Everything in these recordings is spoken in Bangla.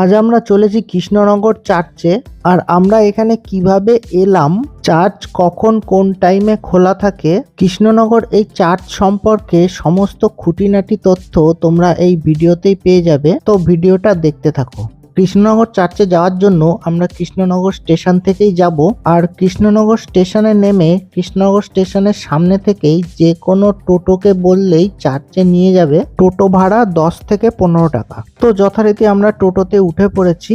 আজ আমরা চলেছি কৃষ্ণনগর চার্চে আর আমরা এখানে কীভাবে এলাম চার্চ কখন কোন টাইমে খোলা থাকে, কৃষ্ণনগর এই চার্চ সম্পর্কে সমস্ত খুঁটিনাটি তথ্য তোমরা এই ভিডিওতেই পেয়ে যাবে, তো ভিডিওটা দেখতে থাকো। কৃষ্ণনগর চার্চে যাওয়ার জন্য আমরা কৃষ্ণনগর স্টেশন থেকেই যাব। আর কৃষ্ণনগর স্টেশনে নেমে কৃষ্ণনগর স্টেশনের সামনে থেকেই যে কোনো টোটোকে বললেই চার্চে নিয়ে যাবে। টোটো ভাড়া দশ থেকে পনেরো টাকা। তো যথারীতি আমরা টোটোতে উঠে পড়েছি।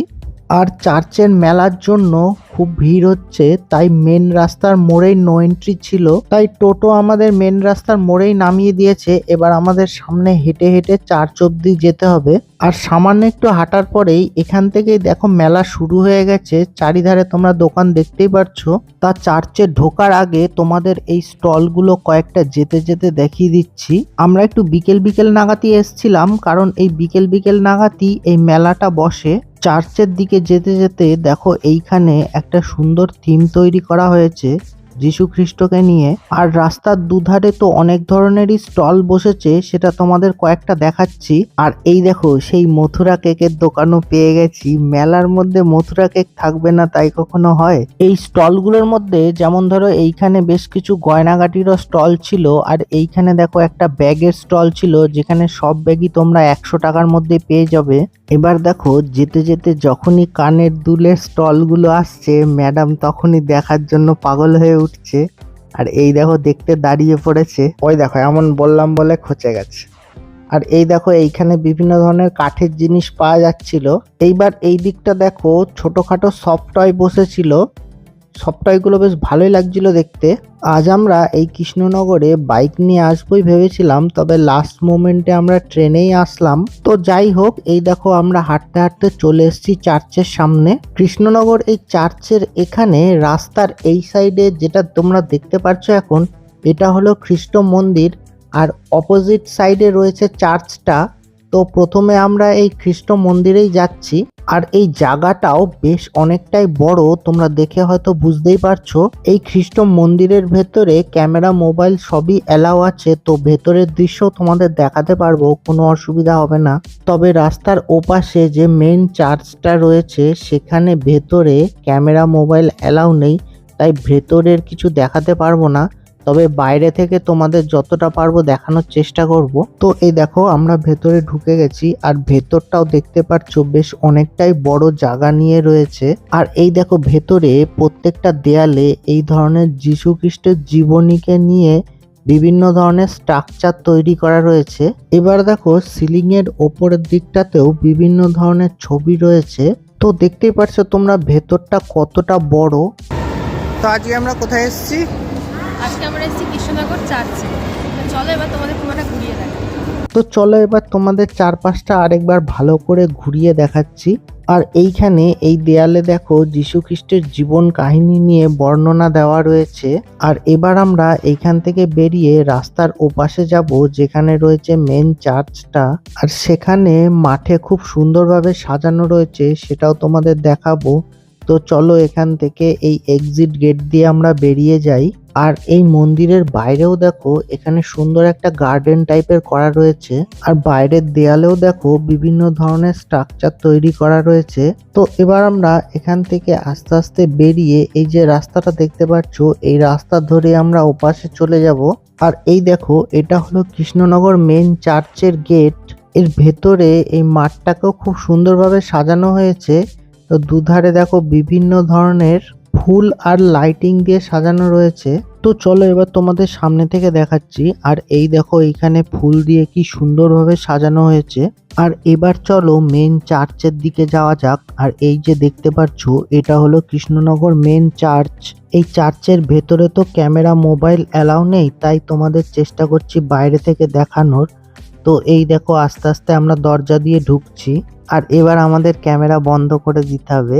আর চার্চের মেলার জন্য খুব ভিড় হচ্ছে, তাই মেন রাস্তার মোড়েই নো এন্ট্রি ছিল। তাই টোটো আমাদের মেন রাস্তার মোড়েই নামিয়ে দিয়েছে। এবার আমাদের সামনে হেঁটে হেঁটে চার্চ অব্দি যেতে হবে। আর সামান্য একটু হাঁটার পরেই এখান থেকেই দেখো মেলা শুরু হয়ে গেছে। চারিধারে তোমরা দোকান দেখতেই পারছ। তা চার্চে ঢোকার আগে তোমাদের এই স্টলগুলো কয়েকটা যেতে যেতে দেখিয়ে দিচ্ছি। আমরা একটু বিকেল বিকেল নাগাতি এসছিলাম, কারণ এই বিকেল বিকেল নাগাতি এই মেলাটা বসে। চার্চের দিকে যেতে যেতে দেখো এইখানে একটা সুন্দর থিম তৈরি করা হয়েছে যীশু খ্রিস্টকে নিয়ে। আর রাস্তার দুধারে তো অনেক ধরনেরই স্টল বসেছে, সেটা তোমাদের কয়েকটা দেখাচ্ছি। আর এই দেখো, সেই মথুরা কেকের দোকানও পেয়ে গেছি। মেলার মধ্যে মথুরা কেক থাকবে না তাই কখনো হয়। এই স্টলগুলোর মধ্যে যেমন ধরো এইখানে বেশ কিছু গয়নাগাটিরও স্টল ছিল, আর এইখানে দেখো একটা ব্যাগের স্টল ছিল, যেখানে সব ব্যাগই তোমরা একশো টাকার মধ্যে পেয়ে যাবে। এবার দেখো, যেতে যেতে যখনই কানের দুলের স্টলগুলো আসছে, ম্যাডাম তখনই দেখার জন্য পাগল হয়ে উঠছে। আর এই দেখো, দেখতে দাঁড়িয়ে পড়েছে। ওই দেখো, এমন বললাম বলে খচে গেছে। আর এই দেখো, এইখানে বিভিন্ন ধরনের কাঠের জিনিস পাওয়া যাচ্ছিল। এইবার এই দিকটা দেখো, ছোটোখাটো সফট টয় বসেছিল। সফট টয়গুলো বেশ ভালোই লাগছিল দেখতে। আজ আমরা এই কৃষ্ণনগরে বাইক নিয়ে আসবোই ভেবেছিলাম, তবে লাস্ট মোমেন্টে আমরা ট্রেনেই আসলাম। তো যাই হোক, এই দেখো আমরা হাঁটতে হাঁটতে চলে এসেছি চার্চের সামনে। কৃষ্ণনগর এই চার্চের এখানে রাস্তার এই সাইডে যেটা তোমরা দেখতে পাচ্ছ এখন, এটা হলো খ্রিস্ট মন্দির, আর অপোজিট সাইডে রয়েছে চার্চটা। তো প্রথমে আমরা এই খ্রিস্ট মন্দিরেই যাচ্ছি। আর এই জায়গাটাও বেশ অনেকটাই বড়, তোমরা দেখে হয়তো বুঝতেই পারছ। এই খ্রিস্ট মন্দিরের ভেতরে ক্যামেরা, মোবাইল সবই অ্যালাউ আছে, তো ভেতরের দৃশ্য তোমাদের দেখাতে পারব, কোনো অসুবিধা হবে না। তবে রাস্তার ওপাশে যে মেন চার্চটা রয়েছে, সেখানে ভেতরে ক্যামেরা, মোবাইল অ্যালাউ নেই, তাই ভেতরের কিছু দেখাতে পারব না। তবে বাইরে থেকে তোমাদের যতটা পারব দেখানোর চেষ্টা করব। তো এই দেখো, আমরা ভেতরে ঢুকে গেছি আর ভেতরটাও দেখতে পাচ্ছ বেশ অনেকটাই বড় জায়গা নিয়ে রয়েছে। আর এই দেখো, ভেতরে প্রত্যেকটা দেয়ালে এই ধরনের যীশু খ্রিস্টের জীবনীকে নিয়ে বিভিন্ন ধরনের স্ট্রাকচার তৈরি করা রয়েছে। এবার দেখো সিলিং এর ওপরের দিকটাতেও বিভিন্ন ধরনের ছবি রয়েছে। তো দেখতেই পাচ্ছ তোমরা ভেতরটা কতটা বড়। তো আজকে আমরা কোথায় এসেছি? আজকে আমরা এসেছি কৃষ্ণনগর চার্চে। চলো এবার তোমাদের পুরোটা ঘুরিয়ে দেখ তো চলো এবার তোমাদের চারপাশটা আরেকবার ভালো করে ঘুরিয়ে দেখাচ্ছি। আর এইখানে এই দেয়ালে দেখো যীশু খ্রিস্টের জীবন কাহিনী নিয়ে বর্ণনা দেওয়া রয়েছে। আর এবার আমরা এইখান থেকে বেরিয়ে রাস্তার ওপাশে যাব, যেখানে রয়েছে মেন চার্চটা আর সেখানে মাঠে খুব সুন্দরভাবে সাজানো রয়েছে, সেটাও তোমাদের দেখাবো। তো চলো এখান থেকে এই এক্সিট গেট দিয়ে আমরা বেরিয়ে যাই। আর এই মন্দিরের বাইরেও দেখো, এখানে সুন্দর একটা গার্ডেন টাইপের করা রয়েছে। আর বাইরের দেয়ালেও দেখো বিভিন্ন ধরনের স্ট্রাকচার তৈরি করা রয়েছে। তো এবার আমরা এখান থেকে আস্তে আস্তে বেরিয়ে এই যে রাস্তাটা দেখতে পাচ্ছ, এই রাস্তা ধরে আমরা ওপাশে চলে যাব। আর এই দেখো, এটা হলো কৃষ্ণনগর মেন চার্চের গেটের ভেতরে এই মাঠটাকেও খুব সুন্দরভাবে সাজানো হয়েছে। তো দুধারে দেখো বিভিন্ন ধরনের ফুল আর লাইটিং দিয়ে সাজানো রয়েছে। তো চলো এবার তোমাদের সামনে থেকে দেখাচ্ছি। আর এই দেখো এইখানে ফুল দিয়ে কি সুন্দরভাবে সাজানো হয়েছে। আর এবার চলো মেন চার্চের দিকে যাওয়া যাক। আর এই যে দেখতে পাচ্ছ, এটা হলো কৃষ্ণনগর মেন চার্চ। এই চার্চের ভেতরে তো ক্যামেরা, মোবাইল অ্যালাউ নেই, তাই তোমাদের চেষ্টা করছি বাইরে থেকে দেখানোর। তো এই দেখো আস্তে আস্তে আমরা দরজা দিয়ে ঢুকছি। আর এবার আমাদের ক্যামেরা বন্ধ করে দিতে হবে।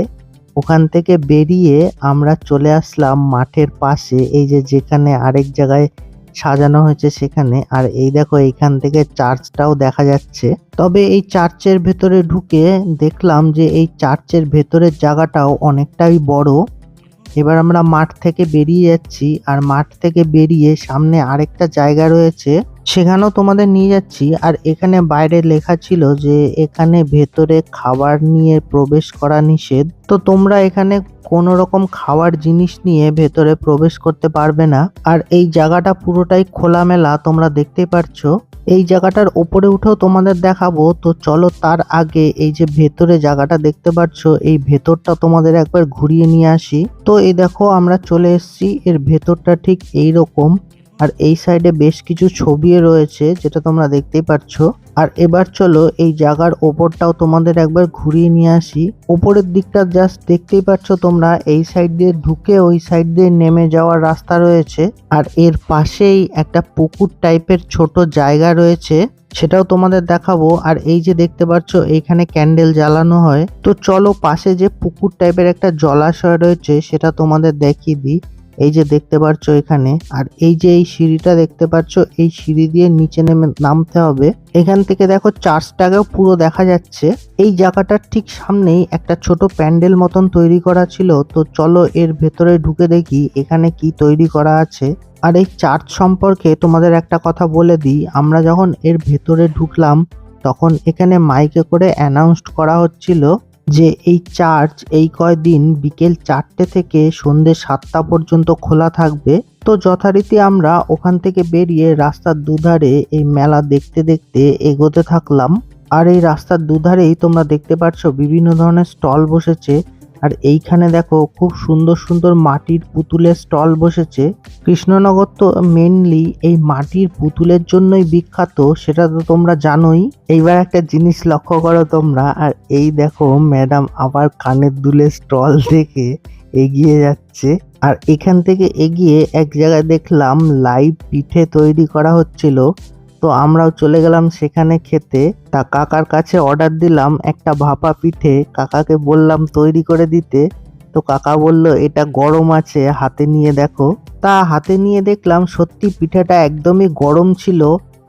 ওখান থেকে বেরিয়ে আমরা চলে আসলাম মাঠের পাশে। এই যে যেখানে আরেক জায়গায় সাজানো হয়েছে সেখানে। আর এই দেখো এইখান থেকে চার্চটাও দেখা যাচ্ছে। তবে এই চার্চের ভেতরে ঢুকে দেখলাম যে এই চার্চের ভেতরের জায়গাটাও অনেকটাই বড়। এবার আমরা মাঠ থেকে বেরিয়ে যাচ্ছি। আর মাঠ থেকে বেরিয়ে সামনে আরেকটা জায়গা রয়েছে। সেখানেও তোমাদের নিয়ে যাচ্ছি। আর এখানে বাইরে লেখা ছিল যে এখানে ভেতরে খাবার নিয়ে প্রবেশ করা নিষেধ। তো তোমরা এখানে কোনো রকম খাওয়ার জিনিস নিয়ে ভেতরে প্রবেশ করতে পারবে না। আর এই জায়গাটা পুরোটাই খোলামেলা তোমরা দেখতে পারছ। এই জায়গাটার ওপরে উঠেও তোমাদের দেখাবো। তো চলো তার আগে এই যে ভেতরে জায়গাটা দেখতে পাচ্ছ এই ভেতরটা তোমাদের একবার ঘুরিয়ে নিয়ে আসি। তো এই দেখো আমরা চলে এসেছি। এর ভেতরটা ঠিক এই রকম আর এই সাইডে বেশ কিছু ছবি রয়েছে, যেটা তোমরা দেখতেই পাচ্ছ আর এবার চলো, এই জায়গার ওপরটাও তোমাদের একবার ঘুরিয়ে নিয়ে আসি। ওপরের দিকটা জাস্ট দেখতেই পাচ্ছ তোমরা, এই সাইড দিয়ে ঢুকে ওই সাইড দিয়ে নেমে যাওয়ার রাস্তা রয়েছে। আর এর পাশেই একটা পুকুর টাইপের ছোট জায়গা রয়েছে, সেটাও তোমাদের দেখাবো। আর এই যে দেখতে পাচ্ছ এইখানে ক্যান্ডেল জ্বালানো হয়। তো চলো, পাশে যে পুকুর টাইপের একটা জলাশয় রয়েছে, সেটা তোমাদের দেখিয়ে দিই। এই যে দেখতে পাচ্ছ এখানে, আর এই যে এই সিঁড়িটা দেখতে পাচ্ছ এই সিঁড়ি দিয়ে নিচে নেমে নামতে হবে। এখান থেকে দেখো চার্চটাকেও পুরো দেখা যাচ্ছে। এই জায়গাটার ঠিক সামনেই একটা ছোট প্যান্ডেল মতন তৈরি করা ছিল। তো চলো এর ভেতরে ঢুকে দেখি এখানে কি তৈরি করা আছে। আর এই চার্চ সম্পর্কে তোমাদের একটা কথা বলে দিই। আমরা যখন এর ভেতরে ঢুকলাম, তখন এখানে মাইকে করে অ্যানাউন্সড করা হচ্ছিল যে এই চার্চ এই কয়দিন বিকেল চারটে থেকে সন্ধে সাতটা পর্যন্ত খোলা থাকবে। তো যথারীতি আমরা ওখান থেকে বেরিয়ে রাস্তার দুধারে এই মেলা দেখতে দেখতে এগোতে থাকলাম। আর এই রাস্তার দুধারেই তোমরা দেখতে পাচ্ছ বিভিন্ন ধরনের স্টল বসেছে। আর এইখানে দেখো খুব সুন্দর সুন্দর মাটির পুতুলের স্টল বসেছে। কৃষ্ণনগর তো মেনলি এই মাটির পুতুলের জন্যই বিখ্যাত, সেটা তো তোমরা জানোই। এইবার একটা জিনিস লক্ষ্য করো তোমরা, আর এই দেখো ম্যাডাম আবার কানের দুলের স্টল দেখে এগিয়ে যাচ্ছে। আর এখান থেকে এগিয়ে এক জায়গায় দেখলাম লাইভ পিঠে তৈরি করা হচ্ছিল। তো আমরাও চলে গেলাম সেখানে খেতে। তা কাকার কাছে অর্ডার দিলাম একটা ভাপা পিঠে। কাকাকে বললাম, তৈরি করে দিতে। তো কাকা বলল, এটা গরম আছে, হাতে নিয়ে দেখো। তা হাতে নিয়ে দেখলাম সত্যি পিঠাটা একদমই গরম ছিল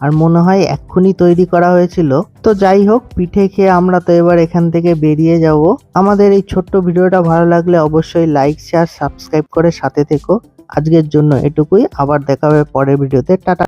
আর মনে হয় এক্ষুনি তৈরি করা হয়েছিল। তো যাই হোক, পিঠে খেয়ে আমরা তো এবার এখান থেকে বেরিয়ে যাব। আমাদের এই ছোট্ট ভিডিওটা ভালো লাগলে অবশ্যই লাইক শেয়ার সাবস্ক্রাইব করে সাথে থেকো। আজকের জন্য এটুকুই, আবার দেখা হবে পরের ভিডিওতে। টাটা।